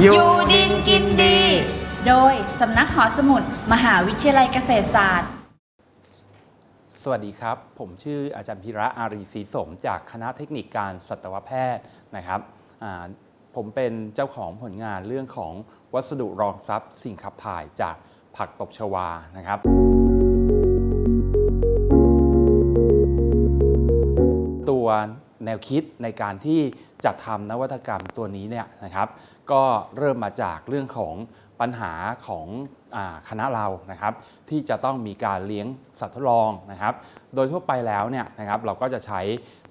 อยู่ดินกินดี โดยสำนักหอสมุด มหาวิทยาลัยเกษตรศาสตร์ สวัสดีครับ ผมชื่ออาจารย์พิระอารีศรีสม จากคณะเทคนิคการสัตวแพทย์นะครับผมเป็นเจ้าของผลงานเรื่องของวัสดุรองทรัพย์สิ่งขับถ่ายจากผักตบชวานะครับ ตัวแนวคิดในการที่จะทำนวัตกรรมตัวนี้เนี่ยนะครับ ก็เริ่มมาจากเรื่องของปัญหาของอคณะเรานะครับ ที่จะต้องมีการเลี้ยงสัตว์ทดลองนะครับ โดยทั่วไปแล้วเนี่ยนะครับเราก็จะใช้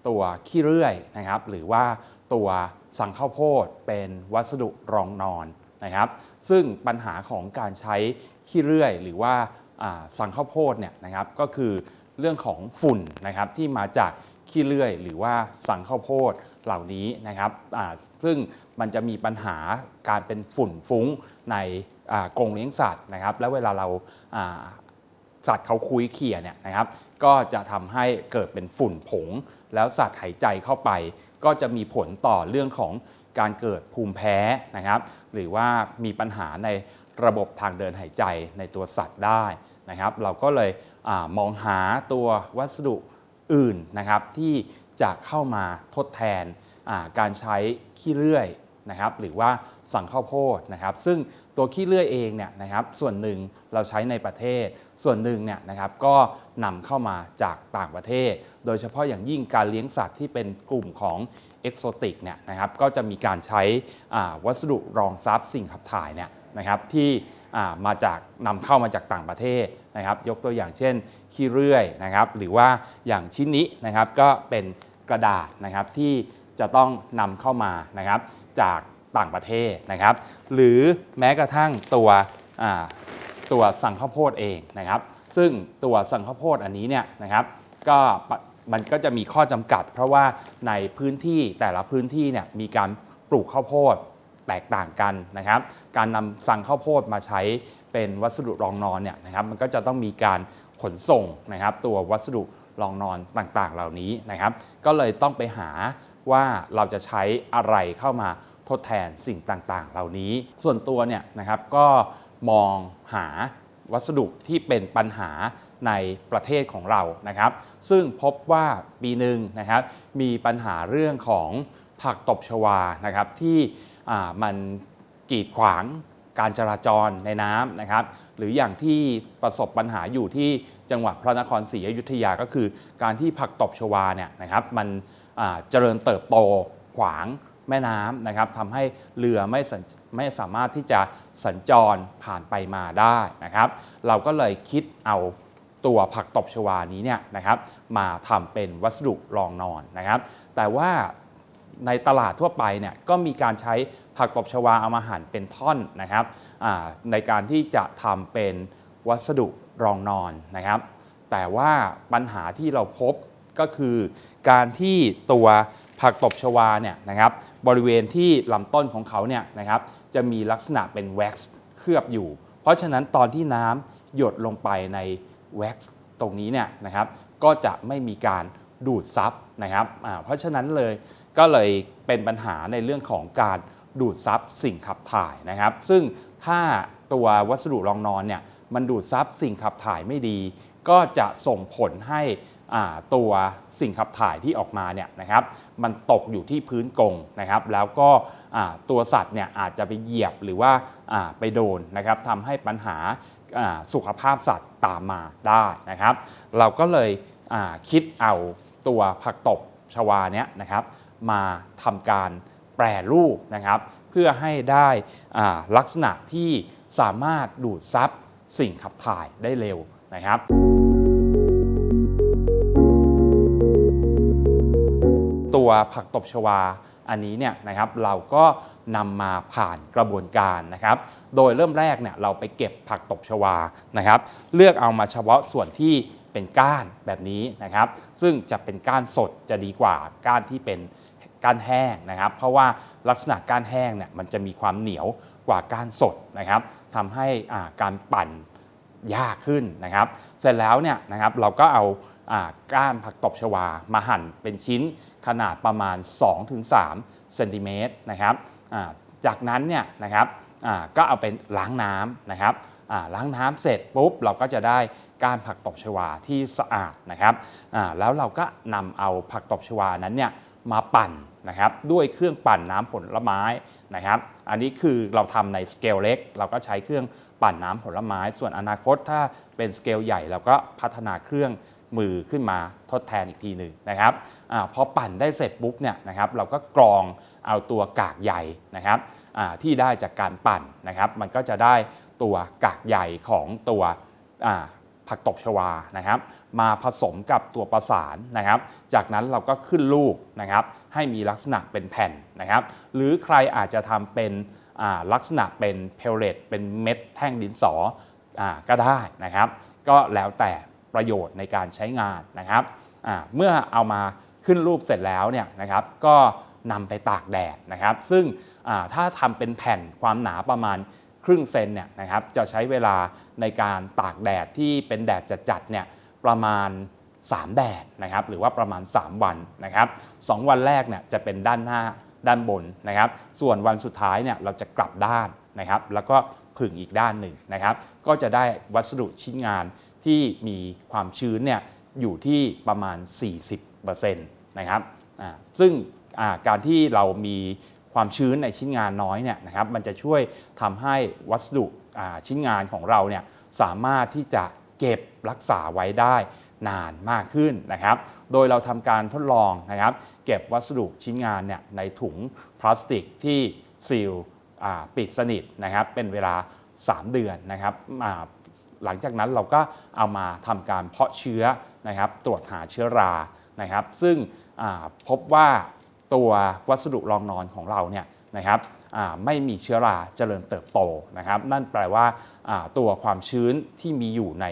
ตัวขี้เรื่อยนะครับ หรือว่าตัวสังข้าวโพดเป็นวัสดุรองนอนนะครับ ซึ่งปัญหาของการใช้ขี้เรื่อย หรือว่าอ่าสังข้าวโพดเนี่ยนะครับก็คือเรื่องของฝุ่นนะครับที่มาจากขี้เลื่อย หรือว่าสังข้าวโพด เหล่านี้นะครับซึ่งมันจะมีปัญหาการเป็นฝุ่นฟุ้งในกรงเลี้ยงสัตว์นะครับ แล้วเวลาเราสัตว์เขาคุยเขี่ยเนี่ยนะครับ ก็จะทำให้เกิดเป็นฝุ่นผง แล้วสัตว์หายใจเข้าไป ก็จะมีผลต่อเรื่องของการเกิดภูมิแพ้นะครับ หรือว่ามีปัญหาในระบบทางเดินหายใจในตัวสัตว์ได้นะครับ เราก็เลยอมองหาตัววัสดุอื่นนะครับที่จะเข้ามาทดแทนการใช้ขี้เลื่อยนะครับหรือว่าสั่งข้าวโพดนะครับ ซึ่งตัวขี้เลื่อยเองเนี่ยนะครับส่วนหนึ่งเราใช้ในประเทศ ส่วนหนึ่งเนี่ยนะครับก็นำเข้ามาจากต่างประเทศ โดยเฉพาะอย่างยิ่งการเลี้ยงสัตว์ที่เป็นกลุ่มของเอกโซติกเนี่ยนะครับก็จะมีการใช้วัสดุรองซับสิ่งขับถ่ายเนี่ยนะครับที่ มาจากนำเข้ามาจากต่างประเทศนะครับ ยกตัวอย่างเช่นขี้เรื่อยนะครับ หรือว่าอย่างชิ้นนี้นะครับก็เป็นกระดาษนะครับที่จะต้องนำเข้ามานะครับจากต่างประเทศนะครับ หรือแม้กระทั่งตัวตัวสังข้าวโพดเองนะครับ ซึ่งตัวสังข้าวโพดอันนี้เนี่ยนะครับ ก็มันก็จะมีข้อจำกัด เพราะว่าในพื้นที่แต่ละพื้นที่เนี่ยมีการปลูกข้าวโพด แตกต่างกันนะครับ การนำสั่งข้าวโพดมาใช้เป็นวัสดุรองนอนเนี่ยนะครับ มันก็จะต้องมีการขนส่งนะครับ ตัววัสดุรองนอนต่างๆ เหล่านี้นะครับ ก็เลยต้องไปหาว่าเราจะใช้อะไรเข้ามาทดแทนสิ่งต่างๆ เหล่านี้ ส่วนตัวเนี่ยนะครับก็มองหาวัสดุที่เป็นปัญหาในประเทศของเรานะครับ ซึ่งพบว่าปีหนึ่งนะครับมีปัญหาเรื่องของผักตบชวานะครับที่ มันกีดขวางการจราจรในน้ำนะครับ หรืออย่างที่ประสบปัญหาอยู่ที่จังหวัดพระนครศรีอยุธยาก็คือ การที่ผักตบชวาเนี่ยนะครับมันเจริญเติบโตขวางแม่น้ำนะครับทำให้เรือไม่สัญไม่สามารถที่จะสัญจรผ่านไปมาได้นะครับ เราก็เลยคิดเอาตัวผักตบชวานี้เนี่ยนะครับมาทำเป็นวัสดุรองนอนนะครับ แต่ว่า ในตลาดทั่วไปเนี่ยก็มีการใช้ผักตบชวาเอามาหั่นเป็นท่อนนะครับในการที่จะทำเป็นวัสดุรองนอนนะครับ แต่ว่าปัญหาที่เราพบก็คือการที่ตัวผักตบชวาเนี่ยนะครับบริเวณที่ลำต้นของเขาเนี่ยนะครับจะมีลักษณะเป็นแว็กซ์เคลือบอยู่ เพราะฉะนั้นตอนที่น้ำหยดลงไปในแว็กซ์ตรงนี้เนี่ยนะครับก็จะไม่มีการดูดซับนะครับเพราะฉะนั้นเลย ก็เลยเป็นปัญหาในเรื่องของการดูดซับสิ่งขับถ่ายนะครับ ซึ่งถ้าตัววัสดุรองนอนเนี่ยมันดูดซับสิ่งขับถ่ายไม่ดี ก็จะส่งผลให้ตัวสิ่งขับถ่ายที่ออกมาเนี่ยนะครับมันตกอยู่ที่พื้นกรงนะครับ แล้วก็ตัวสัตว์เนี่ยอาจจะไปเหยียบหรือว่าาไปโดนนะครับทำให้ปัญหาาสุขภาพสัตว์ตามมาได้นะครับ เราก็เลยคิดเอาตัวผักตบชวาเนี้ยนะครับ มาทำการแปรรูปนะครับ เพื่อให้ได้ลักษณะที่สามารถดูดซับสิ่งขับถ่ายได้เร็วนะครับตัวผักตบชวาอันนี้เนี่ยนะครับเราก็นำมาผ่านกระบวนการนะครับ โดยเริ่มแรกเนี่ยเราไปเก็บผักตบชวานะครับ เลือกเอามาเฉพาะส่วนที่เป็นก้านแบบนี้นะครับ ซึ่งจะเป็นก้านสดจะดีกว่าก้านที่เป็น ก้านแห้งนะครับ เพราะว่าลักษณะก้านแห้งเนี่ยมันจะมีความเหนียวกว่าก้านสดนะครับทำให้การปั่นยากขึ้นนะครับ เสร็จแล้วเนี่ยนะครับเราก็เอาก้านผักตบชวามาหั่นเป็นชิ้นขนาดประมาณ 2-3เซนติเมตรนะครับจากนั้นเนี่ยนะครับก็เอาไปล้างน้ำนะครับล้างน้ำเสร็จปุ๊บเราก็จะได้ก้านผักตบชวาที่สะอาดนะครับแล้วเราก็นำเอาผักตบชวานั้นเนี่ย มาปั่นนะครับด้วยเครื่องปั่นน้ำผลไม้นะครับ อันนี้คือเราทำในสเกลเล็ก เราก็ใช้เครื่องปั่นน้ำผลไม้ ส่วนอนาคตถ้าเป็นสเกลใหญ่เราก็พัฒนาเครื่องมือขึ้นมาทดแทนอีกทีหนึ่งนะครับอพอปั่นได้เสร็จปุ๊บเนี่ยนะครับเราก็กรองเอาตัวกากใยนะครับที่ได้จากการปั่นนะครับ มันก็จะได้ตัวกากใยของตัว ผักตบชวานะครับ มาผสมกับตัวประสานนะครับ จากนั้นเราก็ขึ้นลูกนะครับ ให้มีลักษณะเป็นแผ่นนะครับ หรือใครอาจจะทำเป็นลักษณะเป็นเพลเลตเป็นเม็ดแท่งดินสออก็ได้นะครับ ก็แล้วแต่ประโยชน์ในการใช้งานนะครับเมื่อเอามาขึ้นรูปเสร็จแล้วเนี่ยนะครับก็นำไปตากแดดนะครับ ซึ่งถ้าทำเป็นแผ่นความหนาประมาณ ครึ่งเซนเนี่ยนะครับจะใช้เวลาในการตากแดดที่เป็นแดดจัดๆเนี่ยประมาณ 3 แดดนะครับหรือว่าประมาณ 3 วันนะครับสองวันแรกเนี่ยจะเป็นด้านหน้าด้านบนนะครับ ส่วนวันสุดท้ายเนี่ยเราจะกลับด้านนะครับแล้วก็ผึ่งอีกด้านหนึ่งนะครับ ก็จะได้วัสดุชิ้นงานที่มีความชื้นเนี่ยอยู่ที่ประมาณ 40%นะครับซึ่งการที่เรามี ความชื้นในชิ้นงานน้อยเนี่ยนะครับมันจะช่วยทำให้วัสดุชิ้นงานของเราเนี่ยสามารถที่จะเก็บรักษาไว้ได้นานมากขึ้นนะครับ โดยเราทำการทดลองนะครับ เก็บวัสดุชิ้นงานเนี่ยในถุงพลาสติกที่ซีลปิดสนิทนะครับ เป็นเวลา 3 เดือนนะครับหลังจากนั้นเราก็เอามาทำการเพาะเชื้อนะครับ ตรวจหาเชื้อรานะครับ ซึ่งพบว่า ตัววัสดุรองนอนของเราเนี่ยนะครับไม่มีเชื้อราเจริญเติบโตนะครับ นั่นแปลว่าตัวความชื้นที่มีอยู่ใน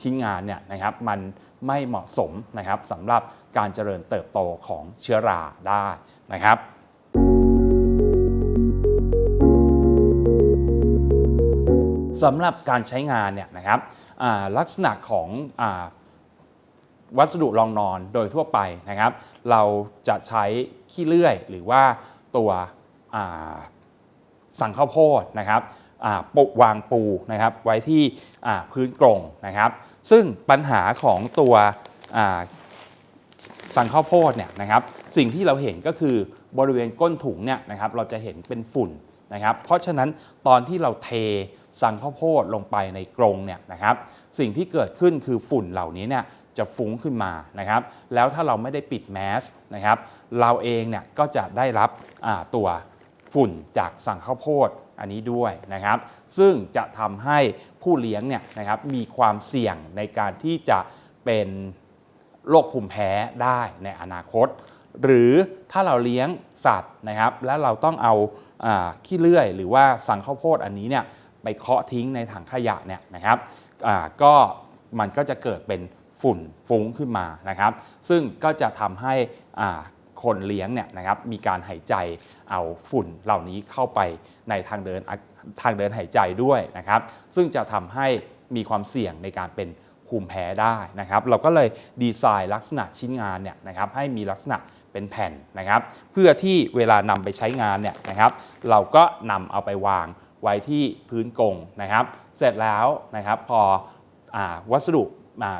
ชิ้นงานเนี่ยนะครับมันไม่เหมาะสมนะครับสำหรับการเจริญเติบโตของเชื้อราได้นะครับสำหรับการใช้งานเนี่ยนะครับลักษณะของอ วัสดุรองนอนโดยทั่วไปนะครับ เราจะใช้ขี้เลื่อยหรือว่าตัวสังข้าวโพดนะครับปวางปูนะครับไว้ที่พื้นกรงนะครับ ซึ่งปัญหาของตัวสังข้าวโพดเนี่ยนะครับ สิ่งที่เราเห็นก็คือบริเวณก้นถุงเนี่ยนะครับ เราจะเห็นเป็นฝุ่นนะครับ เพราะฉะนั้นตอนที่เราเทสังข้าวโพดลงไปในกรงเนี่ยนะครับ สิ่งที่เกิดขึ้นคือฝุ่นเหล่านี้เนี่ย จะฟุ้งขึ้นมานะครับ แล้วถ้าเราไม่ได้ปิดแมสนะครับ เราเองเนี่ยก็จะได้รับตัวฝุ่นจากสังข้าวโพดอันนี้ด้วยนะครับ ซึ่งจะทำให้ผู้เลี้ยงเนี่ยนะครับมีความเสี่ยงในการที่จะเป็นโรคภูมิแพ้ได้ในอนาคต หรือถ้าเราเลี้ยงสัตว์นะครับ แล้วเราต้องเอาอขี้เลื่อย หรือว่าสังข้าวโพดอันนี้เนี่ยไปเคาะทิ้งในถังขยะเนี่ยนะครับก็มันก็จะเกิดเป็น ฝุ่นฟุ้งขึ้นมานะครับ ซึ่งก็จะทำให้คนเลี้ยงเนี่ยนะครับมีการหายใจเอาฝุ่นเหล่านี้เข้าไปในทางเดินทางเดินหายใจด้วยนะครับ ซึ่งจะทำให้มีความเสี่ยงในการเป็นภูมิแพ้ได้นะครับ เราก็เลยดีไซน์ลักษณะชิ้นงานเนี่ยนะครับให้มีลักษณะเป็นแผ่นนะครับ เพื่อที่เวลานำไปใช้งานเนี่ยนะครับ เราก็นำเอาไปวางไว้ที่พื้นกรงนะครับ เสร็จแล้วนะครับพออวัสดุ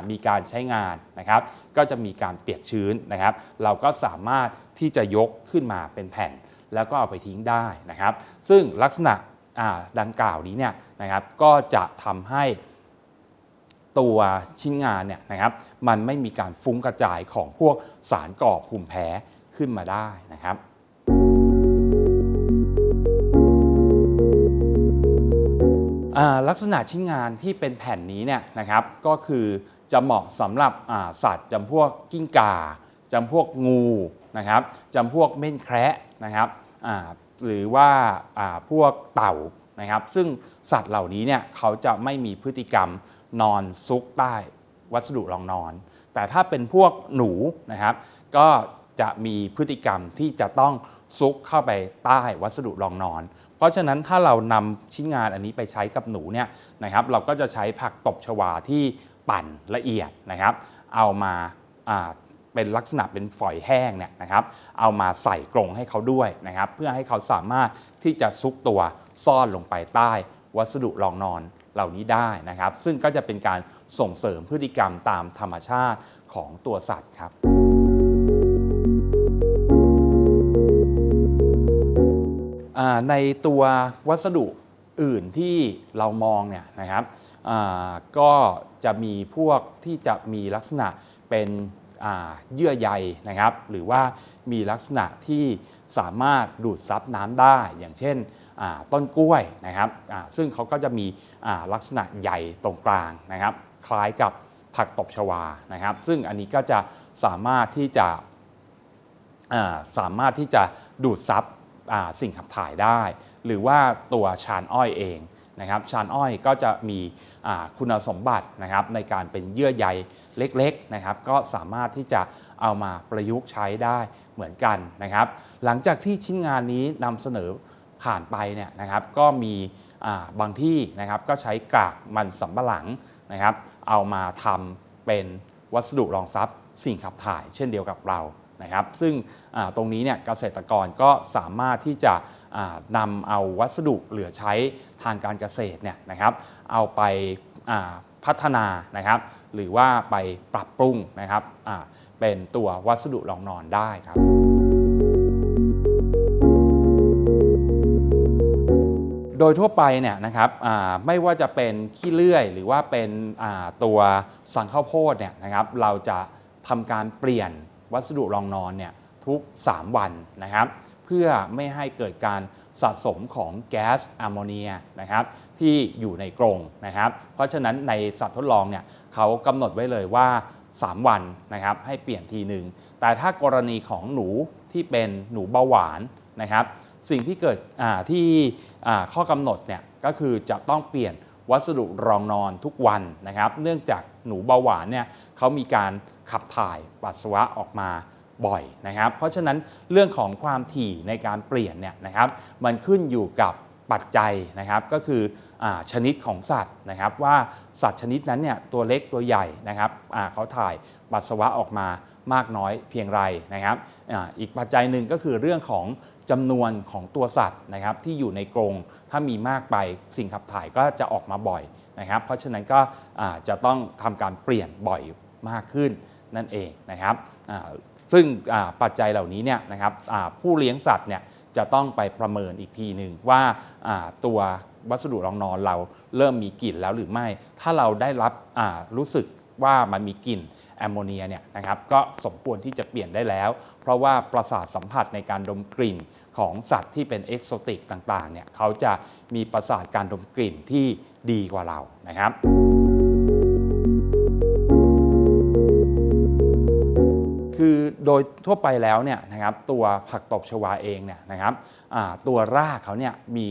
มีการใช้งานนะครับ ก็จะมีการเปียกชื้นนะครับ เราก็สามารถที่จะยกขึ้นมาเป็นแผ่น แล้วก็เอาไปทิ้งได้นะครับ ซึ่งลักษณะดังกล่าวนี้เนี่ยนะครับ ก็จะทำให้ตัวชิ้นงานเนี่ยนะครับ มันไม่มีการฟุ้งกระจายของพวกสารก่อภูมิแพ้ขึ้นมาได้นะครับ ลักษณะชิ้นงานที่เป็นแผ่นนี้เนี่ยนะครับก็คือจะเหมาะสำหรับสัตว์จำพวกกิ้งก่าจำพวกงูนะครับจำพวกเม่นแคระนะครับหรือว่าพวกเต่านะครับ ซึ่งสัตว์เหล่านี้เนี่ยเขาจะไม่มีพฤติกรรมนอนซุกใต้วัสดุรองนอน แต่ถ้าเป็นพวกหนูนะครับ ก็จะมีพฤติกรรมที่จะต้องซุกเข้าไปใต้วัสดุรองนอน เพราะฉะนั้นถ้าเรานำชิ้นงานอันนี้ไปใช้กับหนูเนี่ยนะครับเราก็จะใช้ผักตบชวาที่ปั่นละเอียดนะครับ เอามาเป็นลักษณะเป็นฝอยแห้งเนี่ยนะครับ เอามาใส่กรงให้เขาด้วยนะครับ เพื่อให้เขาสามารถที่จะซุกตัวซ่อนลงไปใต้ วัสดุรองนอนเหล่านี้ได้นะครับ ซึ่งก็จะเป็นการส่งเสริมพฤติกรรมตามธรรมชาติของตัวสัตว์ครับ ในตัววัสดุอื่นที่เรามองเนี่ยนะครับก็จะมีพวกที่จะมีลักษณะเป็นเยื่อใยนะครับ หรือว่ามีลักษณะที่สามารถดูดซับน้ำได้ อย่างเช่นต้นกล้วยนะครับซึ่งเขาก็จะมีลักษณะใหญ่ตรงกลางนะครับ คล้ายกับผักตบชวานะครับ ซึ่งอันนี้ก็จะสามารถที่จะสามารถที่จะดูดซับ สิ่งขับถ่ายได้ หรือว่าตัวชานอ้อยเองนะครับชานอ้อยก็จะมีคุณสมบัตินะครับในการเป็นเยื่อใยเล็กๆนะครับก็สามารถที่จะเอามาประยุกต์ใช้ได้เหมือนกันนะครับ หลังจากที่ชิ้นงานนี้นำเสนอผ่านไปเนี่ยนะครับก็มีบางที่นะครับก็ใช้กากมันสำปะหลังนะครับ เอามาทำเป็นวัสดุรองรับสิ่งขับถ่ายเช่นเดียวกับเรา นะครับ ซึ่งตรงนี้เนี่ยเกษตรกรก็สามารถที่จะนำเอาวัสดุเหลือใช้ทางการเกษตรเนี่ยนะครับ เอาไปาพัฒนานะครับ หรือว่าไปปรับปรุงนะครับเป็นตัววัสดุรองนอนได้ครับโดยทั่วไปเนี่ยนะครับไม่ว่าจะเป็นขี้เลื่อย หรือว่าเป็นตัวสังข้าวโพดเนี่ยนะครับ เราจะทำการเปลี่ยน วัสดุรองนอนเนี่ยทุก 3 วันนะครับ เพื่อไม่ให้เกิดการสะสมของแก๊สอะโมเนียนะครับที่อยู่ในกรงนะครับ เพราะฉะนั้นในสัตว์ทดลองเนี่ยเขากำหนดไว้เลยว่า 3 วันนะครับให้เปลี่ยนทีหนึ่งแต่ถ้ากรณีของหนูที่เป็นหนูเบาหวานนะครับ สิ่งที่เกิดที่ข้อกำหนดเนี่ยก็คือจะต้องเปลี่ยนวัสดุรองนอนทุกวันนะครับ เนื่องจากหนูเบาหวานเนี่ย เขามีการขับถ่ายปัสสาวะออกมาบ่อยนะครับ เพราะฉะนั้นเรื่องของความถี่ในการเปลี่ยนเนี่ยนะครับมันขึ้นอยู่กับปัจจัยนะครับก็คืออชนิดของสัตว์นะครับ ว่าสัตว์ชนิดนั้นเนี่ยตัวเล็กตัวใหญ่นะครับเขาถ่ายปัสสาวะออกมามากน้อยเพียงไรนะครับออีกปัจจัยหนึ่งก็คือเรื่องของจำนวนของตัวสัตว์นะครับที่อยู่ในกรงถ้ามีมากไปสิ่งขับถ่ายก็จะออกมาบ่อยนะครับ เพราะฉะนั้นก็จะต้องทำการเปลี่ยนบ่อย มากขึ้นนั่นเองนะครับซึ่งปัจจัยเหล่านี้เนี่ยนะครับผู้เลี้ยงสัตว์เนี่ยจะต้องไปประเมินอีกทีหนึ่งว่าตัววัสดุรองนอนเราเริ่มมีกลิ่นแล้วหรือไม่ ถ้าเราได้รับรู้สึกว่ามันมีกลิ่นแอมโมเนียเนี่ยนะครับก็สมควรที่จะเปลี่ยนได้แล้ว เพราะว่าประสาทสัมผัสในการดมกลิ่นของสัตว์ที่เป็นเอกโซติกต่างๆเนี่ยเขาจะมีประสาทการดมกลิ่นที่ดีกว่าเรานะครับ คือโดยทั่วไปแล้วเนี่ยนะครับตัวผักตบชวาเองเนี่ยนะครับตัวรากเขาเนี่ยมี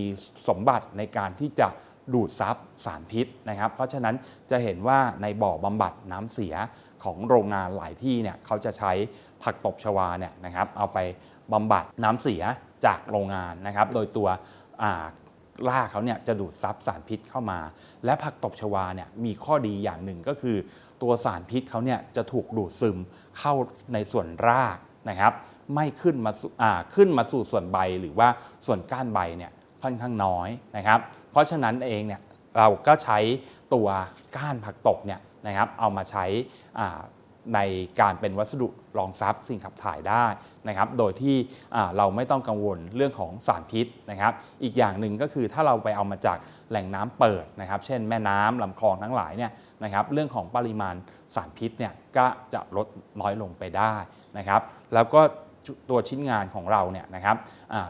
สมบัติในการที่จะดูดซับสารพิษนะครับ เพราะฉะนั้นจะเห็นว่าในบ่อบำบัดน้ำเสียของโรงงานหลายที่เนี่ยเขาจะใช้ผักตบชวาเนี่ยนะครับเอาไปบำบัดน้ำเสียจากโรงงานนะครับ โดยตัวรากเขาเนี่ยจะดูดซับสารพิษเข้ามา และผักตบชวาเนี่ยมีข้อดีอย่างหนึ่งก็คือ ตัวสารพิษเขาเนี่ยจะถูกดูดซึม เข้าในส่วนรากนะครับ ไม่ขึ้นมาสู่อ่าขึ้นมาสู่ส่วนใบหรือว่าส่วนก้านใบเนี่ยค่อนข้างน้อยนะครับ เพราะฉะนั้นเองเนี่ยเราก็ใช้ตัวก้านผักตบเนี่ยนะครับเอามาใช้ในการเป็นวัสดุรองรับสิ่งขับถ่ายได้นะครับ โดยที่เราไม่ต้องกังวลเรื่องของสารพิษนะครับ อีกอย่างหนึ่งก็คือถ้าเราไปเอามาจากแหล่งน้ำเปิดนะครับ เช่นแม่น้ำลำคลองทั้งหลายเนี่ย นะครับเรื่องของปริมาณสารพิษเนี่ยก็จะลดน้อยลงไปได้นะครับ แล้วก็ตัวชิ้นงานของเราเนี่ยนะครับ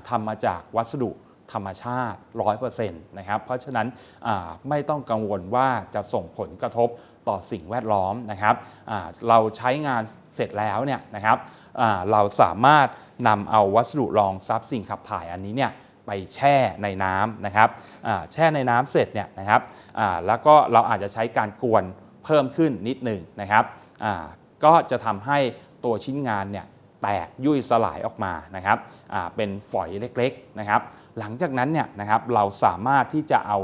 ทำมาจากวัสดุธรรมชาติ 100%นะครับ เพราะฉะนั้นไม่ต้องกังวลว่าจะส่งผลกระทบต่อสิ่งแวดล้อมนะครับเราใช้งานเสร็จแล้วเนี่ยนะครับเราสามารถนำเอาวัสดุรองซับสิ่งขับถ่ายอันนี้เนี่ย ไปแช่ในน้ำนะครับแช่ในน้ำเสร็จเนี่ยนะครับแล้วก็เราอาจจะใช้การกวนเพิ่มขึ้นนิดหนึ่งนะครับก็จะทำให้ตัวชิ้นงานเนี่ยแตกยุ่ยสลายออกมานะครับเป็นฝอยเล็กๆนะครับ หลังจากนั้นเนี่ยนะครับเราสามารถที่จะเอา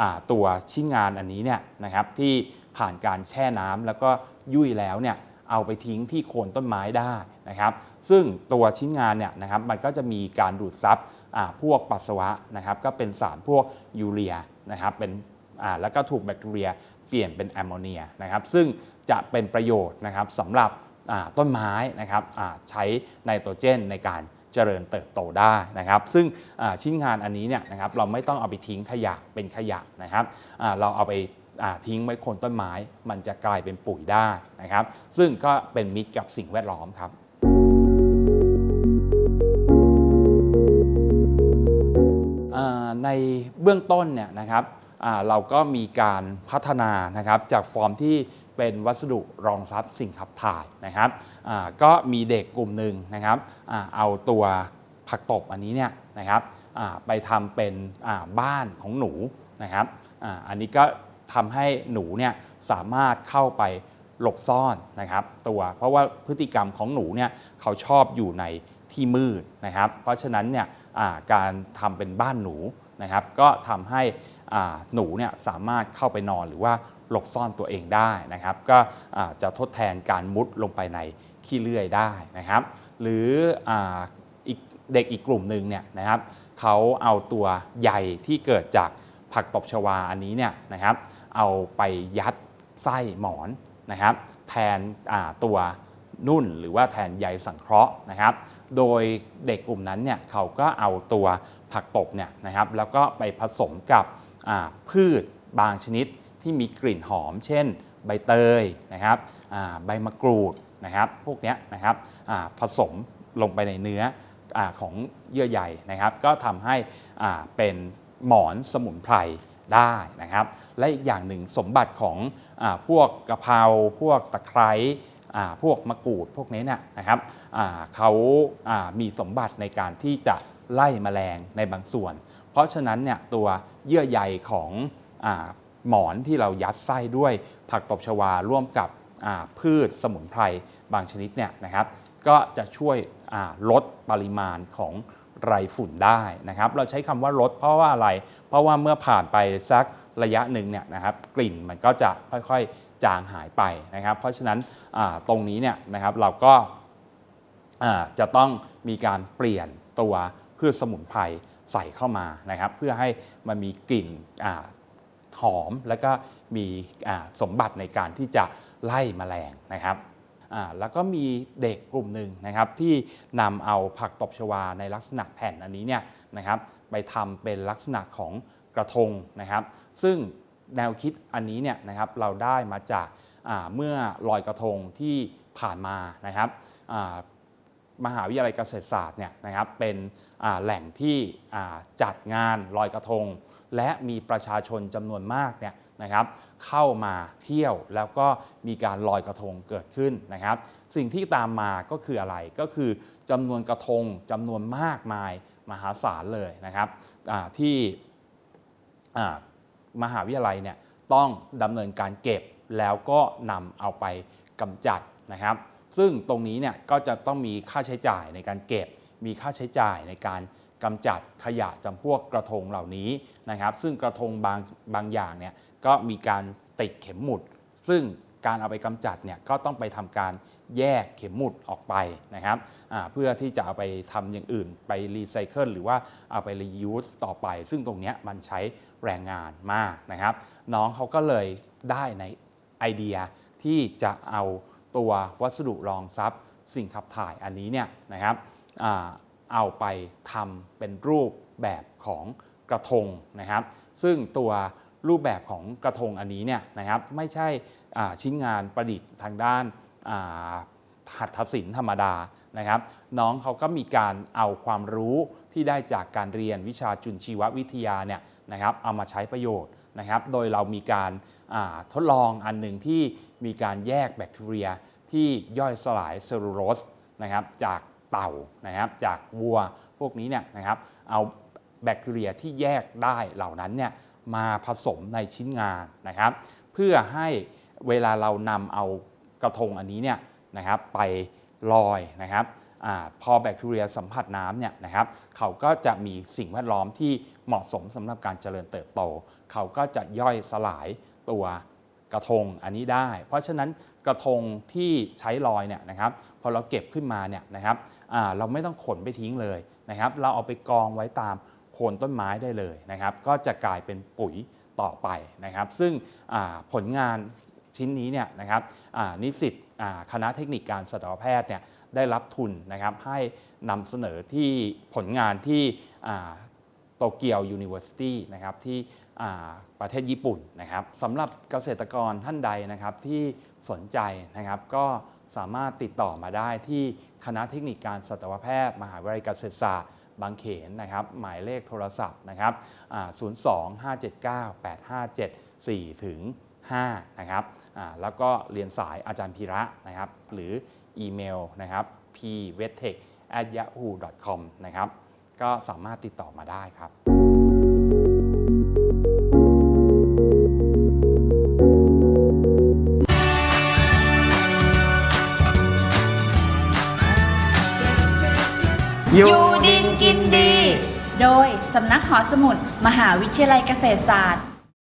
อาตัวชิ้นงานอันนี้เนี่ยนะครับที่ผ่านการแช่น้ำแล้วก็ยุ่ยแล้วเนี่ยเอาไปทิ้งที่โคนต้นไม้ได้นะครับ ซึ่งตัวชิ้นงานเนี่ยนะครับมันก็จะมีการดูดซับ พวกปัสสาวะนะครับก็เป็นสารพวกยูเรียนะครับเป็นแล้วก็ถูกแบคทีเรียเปลี่ยนเป็นแอมโมเนียนะครับซึ่งจะเป็นประโยชน์นะครับสำหรับต้นไม้นะครับใช้ไนโตรเจนในการเจริญเติบโตได้นะครับ ซึ่งชิ้นงานอันนี้เนี่ยนะครับเราไม่ต้องเอาไปทิ้งขยะเป็นขยะนะครับเราเอาไปทิ้งไว้คนต้นไม้ มันจะกลายเป็นปุ๋ยได้นะครับ ซึ่งก็เป็นมิตรกับสิ่งแวดล้อมครับ ในเบื้องต้นเนี่ยนะครับเราก็มีการพัฒนานะครับจากฟอร์มที่เป็นวัสดุรองรับสิ่งขับถ่ายนะครับก็มีเด็กกลุ่มหนึ่งนะครับอเอาตัวผักตบอันนี้เนี่ยนะครับไปทำเป็นบ้านของหนูนะครับอ,อันนี้ก็ทำให้หนูเนี่ยสามารถเข้าไปหลบซ่อนนะครับตัวเพราะว่าพฤติกรรมของหนูเนี่ยเขาชอบอยู่ในที่มืดนะครับ เพราะฉะนั้นเนี่ยการทำเป็นบ้านหนู นะครับ ก็ทำให้หนูเนี่ยสามารถเข้าไปนอนหรือว่าหลบซ่อนตัวเองได้นะครับ ก็จะทดแทนการมุดลงไปในขี้เลื่อยได้นะครับ หรืออีกเด็กอีกกลุ่มหนึ่งเนี่ยนะครับเขาเอาตัวใยที่เกิดจากผักตบชวาอันนี้เนี่ยนะครับ เอาไปยัดไส้หมอนนะครับ แทนตัว นุ่น หรือว่าแทนใยสังเคราะห์นะครับ โดยเด็กกลุ่มนั้นเนี่ยเขาก็เอาตัวผักตบเนี่ยนะครับ แล้วก็ไปผสมกับพืชบางชนิดที่มีกลิ่นหอม เช่น ใบเตยนะครับใบมะกรูดนะครับ พวกนี้นะครับผสมลงไปในเนื้ออของเยื่อใยนะครับ ก็ทำให้เป็นหมอนสมุนไพรได้นะครับ และอีกอย่างหนึ่งสมบัติของอพวกกะเพราพวกตะไคร้ พวกมะกรูดพวกนี้เนี่ยนะครับเขาามีสมบัติในการที่จะไล่แมลงในบางส่วน เพราะฉะนั้นเนี่ยตัวเยื่อใยของอหมอนที่เรายัดไส้ด้วยผักตบชวาร่วมกับพืชสมุนไพรบางชนิดเนี่ยนะครับก็จะช่วยลดปริมาณของไรฝุ่นได้นะครับ เราใช้คำว่าลดเพราะว่าอะไร เพราะว่าเมื่อผ่านไปสักระยะหนึ่งเนี่ยนะครับกลิ่นมันก็จะค่อยๆ จางหายไปนะครับ เพราะฉะนั้นตรงนี้เนี่ยนะครับเราก็จะต้องมีการเปลี่ยนตัวพืชสมุนไพรใส่เข้ามานะครับ เพื่อให้มันมีกลิ่นอหอมแล้วก็มีสมบัติในการที่จะไล่แมลงนะครับแล้วก็มีเด็กกลุ่มหนึ่งนะครับที่นำเอาผักตบชวาในลักษณะแผ่นอันนี้เนี่ยนะครับไปทำเป็นลักษณะของกระทงนะครับ ซึ่ง แนวคิดอันนี้เนี่ยนะครับเราได้มาจากเมื่อลอยกระทงที่ผ่านมานะครับมหาวิทยาลัยเกษตรศาสตร์เนี่ยนะครับเป็นแหล่งที่จัดงานลอยกระทง และมีประชาชนจำนวนมากเนี่ยนะครับเข้ามาเที่ยวแล้วก็มีการลอยกระทงเกิดขึ้นนะครับ สิ่งที่ตามมาก็คืออะไรก็คือจำนวนกระทงจำนวนมากมายมหาศาลเลยนะครับที่ มหาวิทยาลัยเนี่ยต้องดำเนินการเก็บแล้วก็นำเอาไปกำจัดนะครับ ซึ่งตรงนี้เนี่ยก็จะต้องมีค่าใช้จ่ายในการเก็บ มีค่าใช้จ่ายในการกำจัดขยะจำพวกกระทงเหล่านี้นะครับ ซึ่งกระทงบางบางอย่างเนี่ยก็มีการติดเข็มหมุด ซึ่ง การเอาไปกำจัดเนี่ยก็ต้องไปทำการแยกเข็มหมุดออกไปนะครับเพื่อที่จะเอาไปทำอย่างอื่นไปรีไซเคิลหรือว่าเอาไปรียูสต่อไป ซึ่งตรงนี้มันใช้แรงงานมากนะครับ น้องเขาก็เลยได้ในไอเดียที่จะเอาตัววัสดุรองรับสิ่งขับถ่ายอันนี้เนี่ยนะครับอเอาไปทำเป็นรูปแบบของกระทงนะครับ ซึ่งตัว รูปแบบของกระทงอันนี้เนี่ยนะครับไม่ใช่ชิ้นงานประดิษฐ์ทางด้านหัตถศิลป์ธรรมดานะครับ น้องเขาก็มีการเอาความรู้ที่ได้จากการเรียนวิชาจุลชีววิทยาเนี่ยนะครับเอามาใช้ประโยชน์นะครับ โดยเรามีการาทดลองอันหนึ่งที่มีการแยกแบคทีเรียที่ย่อยสลายเซลลูโลสนะครับจากเต่านะครับจากวัวพวกนี้เนี่ยนะครับเอาแบคทีเรียที่แยกได้เหล่านั้นเนี่ย มาผสมในชิ้นงานนะครับ เพื่อให้เวลาเรานำเอากระทงอันนี้เนี่ยนะครับไปลอยนะครับอพอแบคทีเรียสัมผัสน้ำเนี่ยนะครับเขาก็จะมีสิ่งแวดล้อมที่เหมาะสมสำหรับการเจริญเติบโต เขาก็จะย่อยสลายตัวกระทงอันนี้ได้ เพราะฉะนั้นกระทงที่ใช้ลอยเนี่ยนะครับพอเราเก็บขึ้นมาเนี่ยนะครับเราไม่ต้องขนไปทิ้งเลยนะครับ เราเอาไปกองไว้ตาม โคนต้นไม้ได้เลยนะครับ ก็จะกลายเป็นปุ๋ยต่อไปนะครับ ซึ่งผลงานชิ้นนี้เนี่ยนะครับนิสิตคณะเทคนิคการสัตวแพทย์เนี่ยได้รับทุนนะครับให้นำเสนอที่ผลงานที่โตเกียว University นะครับที่ประเทศญี่ปุ่นนะครับสำหรับเกษตรกรท่านใดนะครับที่สนใจนะครับก็สามารถติดต่อมาได้ที่คณะเทคนิคการสัตวแพทย์ มหาวิทยาลัยเกษตรศาสตร์ บางเขนนะครับหมายเลขโทรศัพท์นะครับ02-579-8574 ถึง 5 นะครับแล้วก็เรียนสายอาจารย์พีระนะครับหรืออีเมลนะครับ p w e t t e c h at yahoo com นะครับก็สามารถติดต่อมาได้ครับอยู่ กินดี โดยสำนักหอสมุด มหาวิทยาลัยเกษตรศาสตร์